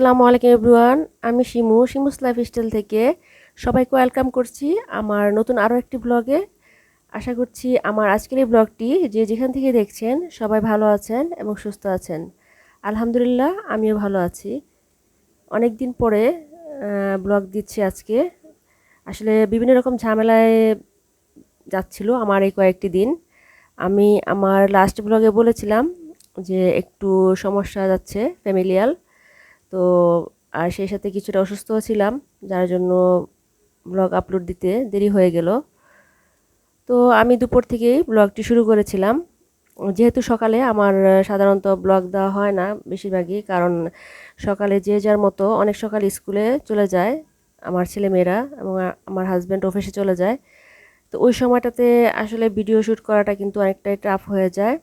আসসালামু আলাইকুম এভরিওয়ান, আমি শিমু, শিমুস লাইফস্টাইল থেকে। সবাইকে ওয়েলকাম করছি আমার নতুন আরও একটি ব্লগে আশা করছি আমার আজকের এই ব্লগটি যে যেখান থেকে দেখছেন সবাই ভালো আছেন এবং সুস্থ আছেন। আলহামদুলিল্লাহ, আমিও ভালো আছি। অনেক দিন পরে ব্লগ দিচ্ছি আজকে। আসলে বিভিন্ন রকম ঝামেলায় যাচ্ছিল আমার এই কয়েকটি দিন। আমি আমার লাস্ট ব্লগে বলেছিলাম যে একটু সমস্যা যাচ্ছে ফ্যামিলিয়াল তো আর সেই সাথে কিছুটা অসুস্থ ছিলাম, যার জন্য ব্লগ আপলোড দিতে দেরি হয়ে গেল। তো আমি দুপুর থেকেই ব্লগটি শুরু করেছিলাম। যেহেতু সকালে আমার সাধারণত ব্লগ দেওয়া হয় না বেশিরভাগই, কারণ সকালে যে যার মতো অনেক সকালে স্কুলে চলে যায় আমার ছেলে ছেলেমেয়েরা এবং আমার হাজব্যান্ড অফিসে চলে যায়। তো ওই সময়টাতে আসলে ভিডিও শ্যুট করাটা কিন্তু অনেকটাই টাফ হয়ে যায়।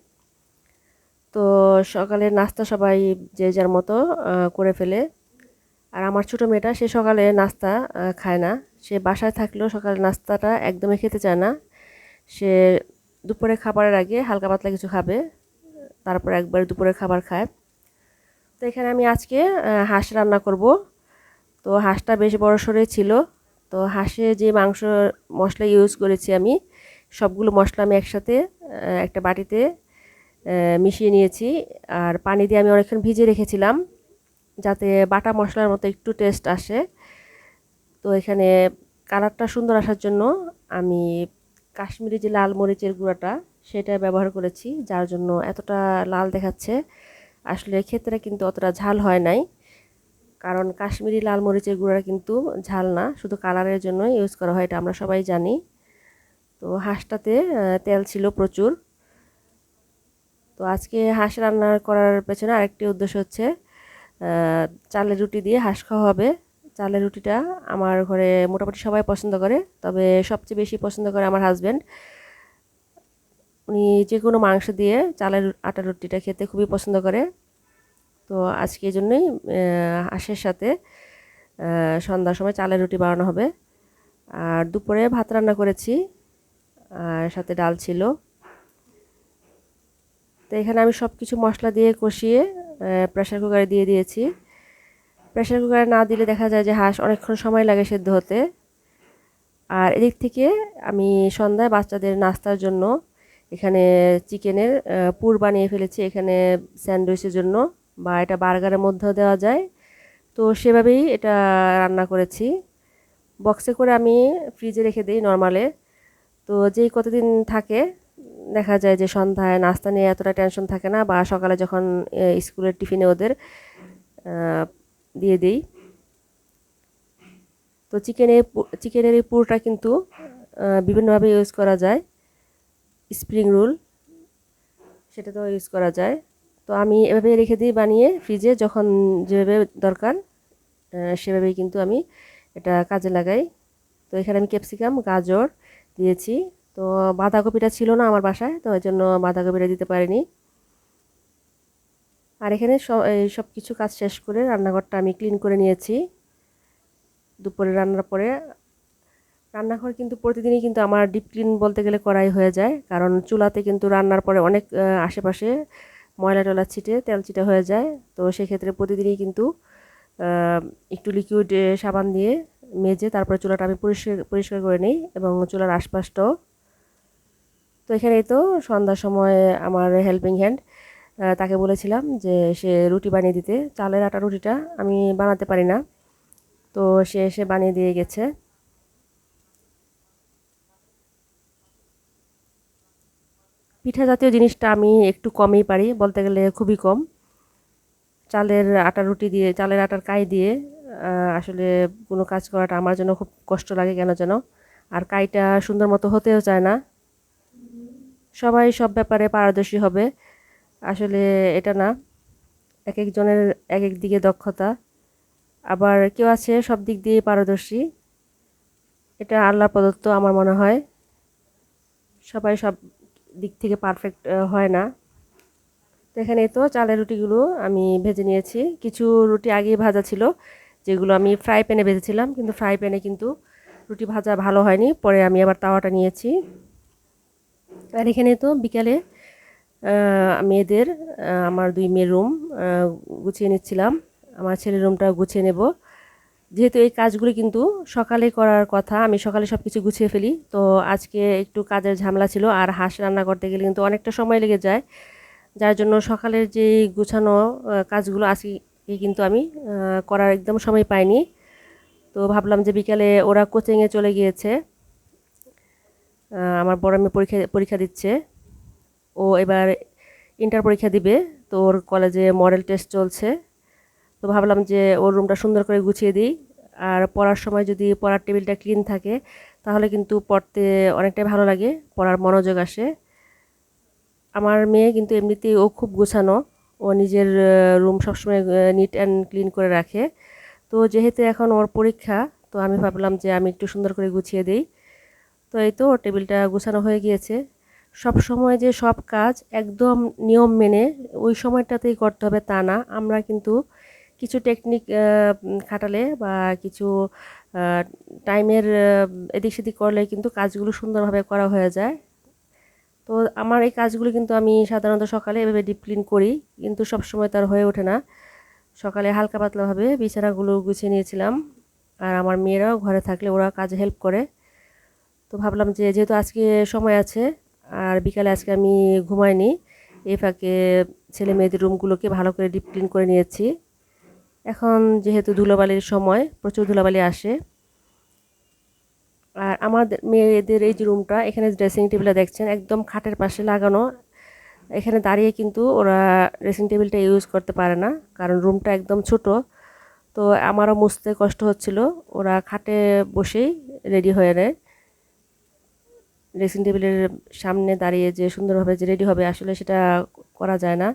তো সকালের নাস্তা সবাই যে যার মতো করে ফেলে। আর আমার ছোটো মেয়েটা, সে সকালে নাস্তা খায় না। সে বাসায় থাকলেও সকালে নাস্তাটা একদমই খেতে চায় না। সে দুপুরে খাবারের আগে হালকা পাতলা কিছু খাবে, তারপর একবার দুপুরে খাবার খায়। তো এখানে আমি আজকে হাঁস রান্না করব। তো হাঁসটা বেশ বড় সরে ছিল। তো হাঁসে যে মাংস, মশলা ইউজ করেছি আমি, সবগুলো মশলা আমি একসাথে একটা বাটিতে মিশিয়ে নিয়েছি। আর পানি দিয়ে আমি অনেকক্ষণ ভিজে রেখেছিলাম, যাতে বাটা মশলার মতো একটু টেস্ট আসে। তো এখানে কালারটা সুন্দর আসার জন্য আমি কাশ্মীরি যে লাল মরিচের গুঁড়াটা, সেটা ব্যবহার করেছি, যার জন্য এতটা লাল দেখাচ্ছে। আসলে ক্ষেত্রে কিন্তু অতটা ঝাল হয় নাই, কারণ কাশ্মীরি লাল মরিচের গুঁড়া কিন্তু ঝাল না, শুধু কালারের জন্য ইউজ করা হয়, এটা আমরা সবাই জানি। তো হাঁসটাতে তেল ছিল প্রচুর। তো আজকে হাঁস রান্না করার পেছনে আরেকটি উদ্দেশ্য হচ্ছে চালের রুটি দিয়ে হাঁস খাওয়া হবে। চালের রুটিটা আমার ঘরে মোটামুটি সবাই পছন্দ করে, তবে সবচেয়ে বেশি পছন্দ করে আমার হাজব্যান্ড উনি যে কোনো মাংস দিয়ে চালের আটার রুটিটা খেতে খুবই পছন্দ করে। তো আজকে এই জন্যই হাঁসের সাথে সন্ধ্যার সময় চালের রুটি বানানো হবে। আর দুপুরে ভাত রান্না করেছি, আর সাথে ডাল ছিল। তো এখানে আমি সব কিছু মশলা দিয়ে কষিয়ে প্রেশার কুকারে দিয়ে দিয়েছি। প্রেশার কুকারে না দিলে দেখা যায় যে হাঁস অনেকক্ষণ সময় লাগে সেদ্ধ হতে। আর এদিক থেকে আমি সন্ধ্যায় বাচ্চাদের নাস্তার জন্য এখানে চিকেনের পুর বানিয়ে ফেলেছি এখানে স্যান্ডউইচের জন্য বা এটা বার্গারের মধ্যেও দেওয়া যায়। তো সেভাবেই এটা রান্না করেছি। বক্সে করে আমি ফ্রিজে রেখে দিই নর্মালে তো যেই কতদিন থাকে দেখা যায় যে সন্ধ্যায় নাস্তা নিয়ে এতটা টেনশন থাকে না বা সকালে যখন স্কুলের টিফিনে ওদের দিয়ে দিই। তো চিকেনের চিকেনের এই পুরটা কিন্তু বিভিন্নভাবে ইউজ করা যায়। স্প্রিং রোল সেটা তো ইউজ করা যায়। তো আমি এভাবে রেখে দিই বানিয়ে ফ্রিজে যখন যেভাবে দরকার সেভাবেই কিন্তু আমি এটা কাজে লাগাই। তো এখানে আমি ক্যাপসিকাম গাজর দিয়েছি। তো বাঁধাকপিটা ছিল না আমার বাসায়, তো ওই জন্য বাঁধাকপিটা দিতে পারিনি। আর এখানে সব কিছু কাজ শেষ করে রান্নাঘরটা আমি ক্লিন করে নিয়েছি। দুপুরে রান্নার পরে, রান্নাঘর কিন্তু প্রতিদিনই কিন্তু আমার ডিপ ক্লিন বলতে গেলে করাই হয়ে যায়, কারণ চুলাতে কিন্তু রান্নার পরে অনেক আশেপাশে ময়লা টলা ছিটে তেল ছিটে হয়ে যায়, তো সেক্ষেত্রে প্রতিদিনই কিন্তু একটু লিকুইড সাবান দিয়ে মেজে তারপরে চুলাটা আমি পরিষ্কার পরিষ্কার করে নিই এবং চুলার আশপাশটাও তো এখানেই তো সন্ধ্যার সময় আমার হেল্পিং হ্যান্ড তাকে বলেছিলাম যে সে রুটি বানিয়ে দিতে। চালের আটা রুটিটা আমি বানাতে পারি না। তো সে এসে বানিয়ে দিয়ে গেছে। পিঠা জাতীয় জিনিসটা আমি একটু কমই পারি, বলতে গেলে খুবই কম। চালের আটা রুটি দিয়ে, চালের আটার কাই দিয়ে আসলে কোনো কাজ করাটা আমার জন্য খুব কষ্ট লাগে কেন যেন। আর কাইটা সুন্দর মতো হতেও চায় না। সবাই সব ব্যাপারে পারদর্শী হবে। আসলে এটা না এক একজনের এক এক দিকে দক্ষতা। আবার কেউ আছে সব দিক দিয়ে পারদর্শী। এটা আল্লাহ প্রদত্ত আমার মনে হয়। সবাই সব দিক থেকে পারফেক্ট হয় না। তো এখানে তো চালের রুটিগুলো আমি ভেজে নিয়েছি। কিছু রুটি আগেই ভাজা ছিল, যেগুলো আমি ফ্রাই প্যানে ভেজেছিলাম, কিন্তু ফ্রাই প্যানে কিন্তু রুটি ভাজা ভালো হয়নি। পরে আমি আবার তাওয়াটা নিয়েছি। আর এখানে তো বিকালে মেয়েদের আমার দুই মেয়ের রুম গুছিয়ে নিচ্ছিলাম। আমার ছেলের রুমটা গুছিয়ে নেব। যেহেতু এই কাজগুলি কিন্তু সকালে করার কথা, আমি সকালে সব কিছু গুছিয়ে ফেলি। তো আজকে একটু কাজের ঝামেলা ছিল আর হাঁস রান্না করতে গেলে কিন্তু অনেকটা সময় লেগে যায়। যার জন্য সকালের যে গুছানো কাজগুলো আজকে কিন্তু আমি করার একদম সময় পাইনি। তো ভাবলাম যে বিকালে ওরা কোচিংয়ে চলে গিয়েছে। আমার বড় মেয়ে পরীক্ষা পরীক্ষা দিচ্ছে। ও এবার ইন্টার পরীক্ষা দিবে। তো ওর কলেজে মডেল টেস্ট চলছে। তো ভাবলাম যে ওর রুমটা সুন্দর করে গুছিয়ে দিই। আর পড়ার সময় যদি পড়ার টেবিলটা ক্লিন থাকে, তাহলে কিন্তু পড়তে অনেকটাই ভালো লাগে। পড়ার মনোযোগ আসে। আমার মেয়ে কিন্তু এমনিতেই ও খুব গোছানো। ও নিজের রুম সবসময় নিট অ্যান্ড ক্লিন করে রাখে। তো যেহেতু এখন ওর পরীক্ষা, তো আমি ভাবলাম যে আমি একটু সুন্দর করে গুছিয়ে দিই। তো এই তো টেবিলটা গুছানো হয়ে গিয়েছে। সব সময় যে সব কাজ একদম নিয়ম মেনে ওই সময়টাতেই করতে হবে তা না। আমরা কিন্তু কিছু টেকনিক খাটালে বা কিছু টাইমের এদিক সেদিক করলে কিন্তু কাজগুলো সুন্দরভাবে করা হয়ে যায়। তো আমার এই কাজগুলো কিন্তু আমি সাধারণত সকালে এভাবে ডিপ ক্লিন করি, কিন্তু সব সময় তার হয়ে ওঠে না। সকালে হালকা পাতলাভাবে বিছানাগুলো গুছিয়ে নিয়েছিলাম। আর আমার মেয়েরাও ঘরে থাকলে ওরা কাজে হেল্প করে। তো ভাবলাম যে যেহেতু আজকে সময় আছে, আর বিকালে আজকে আমি ঘুমাইনি, এই ফাঁকে ছেলে মেয়েদের রুমগুলোকে ভালো করে ডিপ ক্লিন করে নিয়েছি। এখন যেহেতু ধুলোবালির সময়, প্রচুর ধুলোবালি আসে। আর আমাদের মেয়েদের এই যে রুমটা, এখানে ড্রেসিং টেবিলটা দেখছেন, একদম খাটের পাশে লাগানো। এখানে দাঁড়িয়ে কিন্তু ওরা ড্রেসিং টেবিলটা ইউজ করতে পারে না, কারণ রুমটা একদম ছোট। তো আমারও মুছতে কষ্ট হচ্ছিল, ওরা খাটে বসেই রেডি হয়ে নেয়। ড্রেসিং টেবিলের সামনে দাঁড়িয়ে যে সুন্দরভাবে যে রেডি হবে, আসলে সেটা করা যায় না।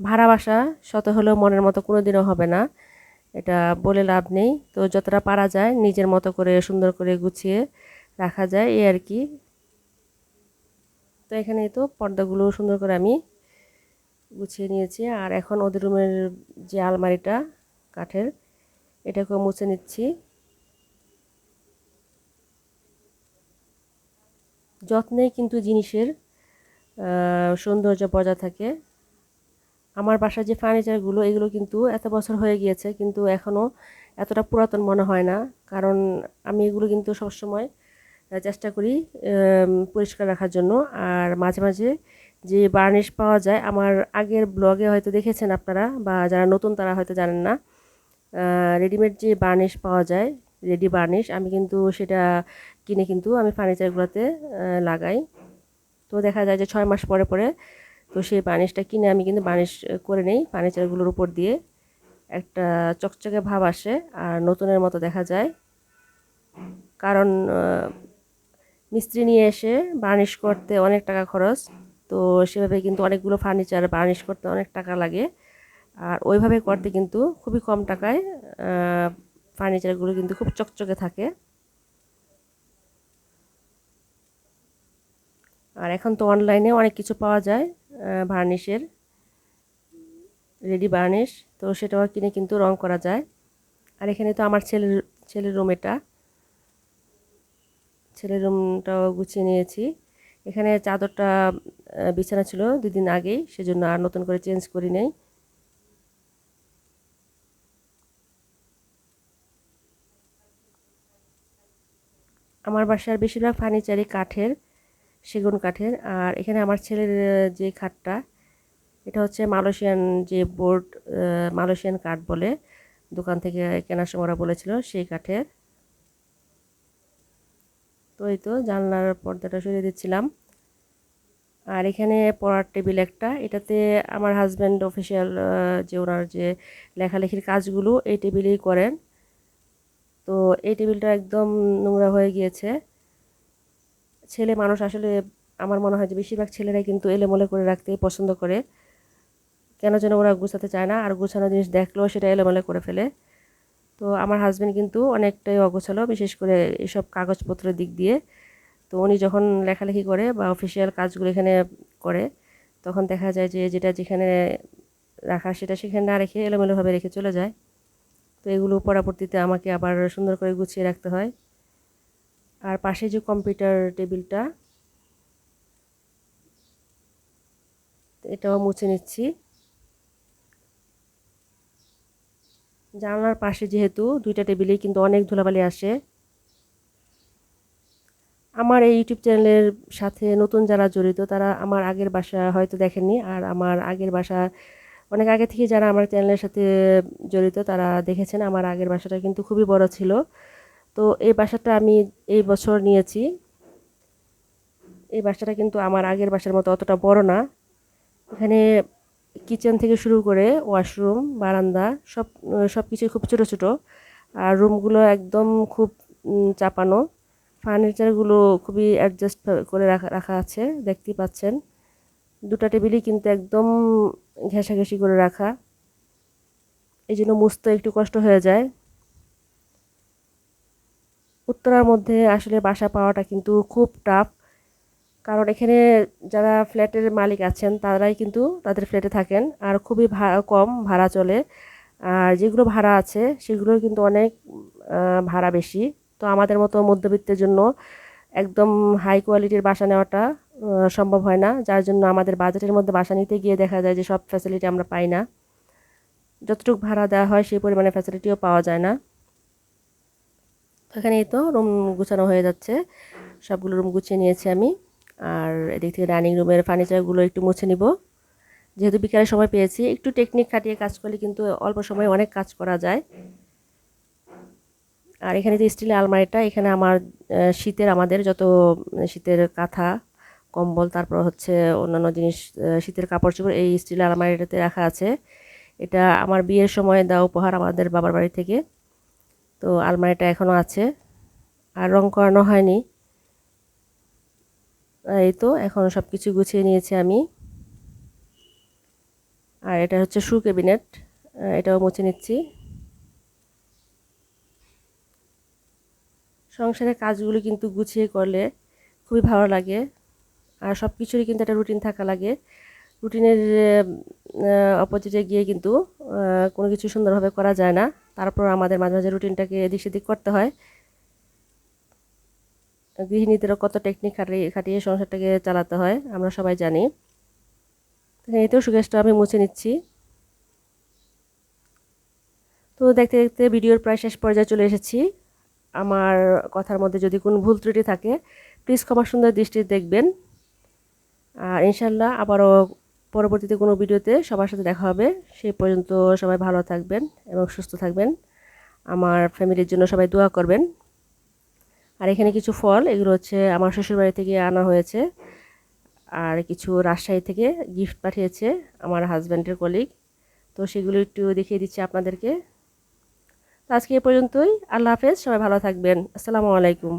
ভাড়া বাসা শত হলেও মনের মতো কোনো দিনও হবে না। এটা বলে লাভ নেই। তো যতটা পারা যায়, নিজের মতো করে সুন্দর করে গুছিয়ে রাখা যায়, এই আর কি। তো এখানে তো পর্দাগুলো সুন্দর করে আমি গুছিয়ে নিয়েছি। আর এখন ওদের রুমের যে আলমারিটা, কাঠের, এটাকেও মুছে নিচ্ছি। যত্নে কিন্তু জিনিসের সৌন্দর্য বজায় থাকে। আমার বাসার যে ফার্নিচারগুলো এগুলো কিন্তু এত বছর হয়ে গিয়েছে, কিন্তু এখনও এতটা পুরাতন মনে হয় না। কারণ আমি এগুলো কিন্তু সবসময় চেষ্টা করি পরিষ্কার রাখার জন্য। আর মাঝে মাঝে যে বার্নিশ পাওয়া যায়, আমার আগের ব্লগে হয়তো দেখেছেন আপনারা, বা যারা নতুন তারা হয়তো জানেন না। রেডিমেড যে বার্নিশ পাওয়া যায় রেডি বার্নিশ আমি কিন্তু সেটা কিনে কিন্তু আমি ফার্নিচারগুলোতে লাগাই। তো দেখা যায় যে ছয় মাস পরে পরে, তো সেই বার্নিশটা কিনে আমি কিন্তু বার্নিশ করে নেই ফার্নিচারগুলোর উপর দিয়ে। একটা চকচকে ভাব আসে আর নতুনের মতো দেখা যায়। কারণ মিস্ত্রি নিয়ে এসে বার্নিশ করতে অনেক টাকা খরচ। তো সেভাবে কিন্তু অনেকগুলো ফার্নিচার বার্নিশ করতে অনেক টাকা লাগে। আর ওইভাবে করতে কিন্তু খুবই কম টাকায় ফার্নিচারগুলো কিন্তু খুব চকচকে থাকে। আর এখন তো অনলাইনে অনেক কিছু পাওয়া যায় ভার্নিশের রেডি বার্নিশ তো সেটাও কিনে কিন্তু রং করা যায়। আর এখানে তো আমার ছেলের ছেলের রুম এটা। ছেলের রুমটাও গুছিয়ে নিয়েছি। এখানে চাদরটা বিছানা ছিল দুদিন আগেই, সেজন্য আর নতুন করে চেঞ্জ করি নেই। আমার বাসার বেশিরভাগ ফার্নিচারই কাঠের। সেগুন কাঠের। আর এখানে আমার ছেলের যে খাটটা, এটা হচ্ছে মালয়েশিয়ান যে বোর্ড মালয়েশিয়ান কাঠ বলে দোকান থেকে কেনার সময় ওরা বলেছিল সেই কাঠের। তো এই তো জানলার পর্দাটা সরিয়ে দিচ্ছিলাম। আর এখানে পড়ার টেবিল একটা, এটাতে আমার হাজব্যান্ড অফিসিয়াল যে ওনার যে লেখালেখির কাজগুলো এই টেবিলেই করেন। তো এই টেবিলটা একদম নোংরা হয়ে গিয়েছে। ছেলে মানুষ আসলে আমার মনে হয় যে বেশিরভাগ ছেলেরাই কিন্তু এলোমেলো করে রাখতেই পছন্দ করে। কেন যেন ওরা গুছাতে চায় না, আর গুছানো জিনিস দেখলেও সেটা এলোমেলো করে ফেলে। তো আমার হাজব্যান্ড কিন্তু অনেকটাই অগোছালো, বিশেষ করে এসব কাগজপত্রের দিক দিয়ে। তো উনি যখন লেখালেখি করে বা অফিসিয়াল কাজগুলো এখানে করে, তখন দেখা যায় যে যেটা যেখানে রাখা সেটা সেখানে না রেখে এলোমেলোভাবে রেখে চলে যায়। তো এগুলো পরবর্তীতে আমাকে আবার সুন্দর করে গুছিয়ে রাখতে হয়। আর পাশে যে কম্পিউটার টেবিলটা, এটাও মুছে নিচ্ছি। জানালার পাশে যেহেতু দুইটা টেবিলেই কিন্তু অনেক ধুলাবালি আসে। আমার এই ইউটিউব চ্যানেলের সাথে নতুন যারা জড়িত, তারা আমার আগের বাসা হয়তো দেখেননি, আর আমার আগের বাসা, অনেক আগে থেকে যারা আমার চ্যানেলের সাথে জড়িত, তারা দেখেছেন আমার আগের বাসাটা কিন্তু খুবই বড় ছিল। তো এই বাসাটা আমি এই বছর নিয়েছি। এই বাসাটা কিন্তু আমার আগের বাসার মতো অতটা বড় না। এখানে কিচেন থেকে শুরু করে ওয়াশরুম, বারান্দা, সব সব কিছুই খুব ছোটো ছোটো। আর রুমগুলো একদম খুব চাপানো। ফার্নিচারগুলো খুবই অ্যাডজাস্ট করে রাখা রাখা আছে, দেখতেই পাচ্ছেন। দুটা টেবিলই কিন্তু একদম ঘেঁষাঘেঁষি করে রাখা। এই জন্য মুছতে একটু কষ্ট হয়ে যায়। উত্তরার মধ্যে আসলে বাসা পাওয়াটা কিন্তু খুব টাফ কারণ এখানে যারা ফ্ল্যাটের মালিক আছেন, তারাই কিন্তু তাদের ফ্ল্যাটে থাকেন আর খুবই কম ভাড়া চলে। আর যেগুলো ভাড়া আছে, সেগুলোর কিন্তু অনেক ভাড়া বেশি। তো আমাদের মতো মধ্যবিত্তের জন্য একদম হাই কোয়ালিটির বাসা নেওয়াটা সম্ভব হয় না। যার জন্য আমাদের বাজেটের মধ্যে বাসা নিতে গিয়ে দেখা যায় যে সব ফ্যাসিলিটি আমরা পাই না। যতটুকু ভাড়া দেওয়া হয়, সেই পরিমাণে ফ্যাসিলিটিও পাওয়া যায় না। এখানেই তো রুম গুছানো হয়ে যাচ্ছে। সবগুলো রুম গুছিয়ে নিয়েছি আমি। আর এদিক থেকে ডাইনিং রুমের ফার্নিচারগুলো একটু মুছে নিব। যেহেতু বিকালের সময় পেয়েছি, একটু টেকনিক খাটিয়ে কাজ করলে কিন্তু অল্প সময়ে অনেক কাজ করা যায়। আর এখানে যে স্টিলের আলমারিটা, এখানে আমার শীতের আমাদের যত শীতের কাঁথা, কম্বল, তারপর হচ্ছে অন্যান্য জিনিস শীতের কাপড় চোপড়, এই স্টিলের আলমারিটাতে রাখা আছে। এটা আমার বিয়ের সময় দেওয়া উপহার আমাদের বাবার বাড়ি থেকে। তো আলমারিটা এখনও আছে। আর রং করানো হয়নি। এই তো, এখন সব কিছু গুছিয়ে নিয়েছি আমি। আর এটা হচ্ছে শু ক্যাবিনেট। এটাও মুছে নিচ্ছি। সংসারের কাজগুলো কিন্তু গুছিয়ে করলে খুবই ভালো লাগে। আর সব কিছুরই কিন্তু একটা রুটিন থাকা লাগে। রুটিনের অপোজিটে গিয়ে কিন্তু কোনো কিছু সুন্দরভাবে করা যায় না। তারপর আমাদের মাঝে মাঝে রুটিনটাকে এদিক সেদিক করতে হয়। গৃহিণীদেরও কত টেকনিক খাটিয়ে খাটিয়ে সংসারটাকে চালাতে হয়, আমরা সবাই জানি। এতেও সুগেশটা আমি মুছে নিচ্ছি। তো দেখতে দেখতে ভিডিওর প্রায় শেষ পর্যায়ে চলে এসেছি। আমার কথার মধ্যে যদি কোনো ভুল ত্রুটি থাকে প্লিজ ক্ষমা সুন্দর দৃষ্টি দেখবেন। আর ইনশাল্লাহ আবারও পরবর্তীতে কোনো ভিডিওতে সবার সাথে দেখা হবে। সেই পর্যন্ত সবাই ভালো থাকবেন এবং সুস্থ থাকবেন। আমার ফ্যামিলির জন্য সবাই দোয়া করবেন। আর এখানে কিছু ফল, এগুলো হচ্ছে আমার শ্বশুরবাড়ি থেকে আনা হয়েছে। আর কিছু রাজশাহী থেকে গিফট পাঠিয়েছে আমার হাজব্যান্ডের কলিগ তো সেগুলো একটু দেখিয়ে দিচ্ছি আপনাদেরকে। তো আজকে এ পর্যন্তই। আল্লাহ হাফেজ। সবাই ভালো থাকবেন। আসসালামু আলাইকুম।